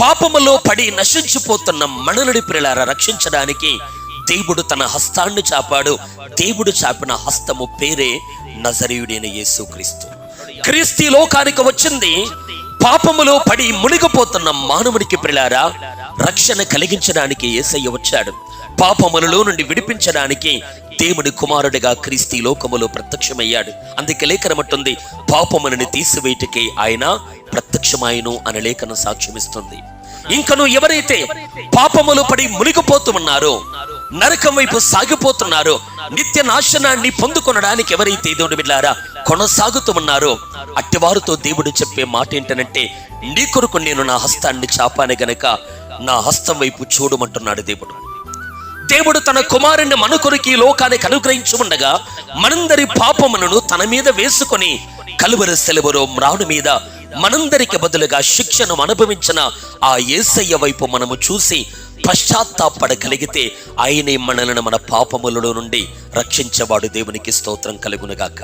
పాపములో పడి నశించిపోతున్న మనలుడి పిల్లల రక్షించడానికి దేవుడు తన హస్తాన్ని చాపాడు. దేవుడు చాపిన హస్తము పేరే నజరీయుడైన యేసుక్రీస్తు. క్రీస్తు ఈ లోకానికి వచ్చింది. పాపములో పడి మునిగిపోతున్న మానవునికి పిల్లారా రక్షణ కలిగించడానికి ఏసయ్య వచ్చాడు. పాపములలో నుండి విడిపించడానికి దేవుడి కుమారుడిగా క్రీస్తు లోకములో ప్రత్యక్షమయ్యాడు. అందుకే లేఖనమంటుంది పాపములను తీసివేయటకే ఆయన ప్రత్యక్షమాయను అనే లేఖనం సాక్ష్యమిస్తుంది ఇంకను ఎవరైతే పాపములు పడి మునిగిపోతున్నారో నరకం వైపు సాగిపోతున్నారో నిత్య నాశనాన్ని పొందుకొనడానికి ఎవరైతే దేవుడు బిడ్డారా కొనసాగుతూ ఉన్నారో అట్టివారితో దేవుడు చెప్పే మాట ఏంటనంటే నీ కొరకు నేను నా హస్తాన్ని చాపాను గనక నా హస్తం వైపు చూడమంటున్నాడు దేవుడు. దేవుడు తన కుమారుని మన కొరికి ఈ లోకానికి అనుగ్రహించి ఉండగా మనందరి పాపములను తన మీద వేసుకొని కలువరి సెలవులో మ్రాను మీద మనందరికి బదులుగా శిక్షను అనుభవించిన ఆ యేసయ్య వైపు మనము చూసి పశ్చాత్తాపడగలిగితే ఆయనే మనలను మన పాపములలో నుండి రక్షించవాడు దేవునికి స్తోత్రం కలుగునుగాక.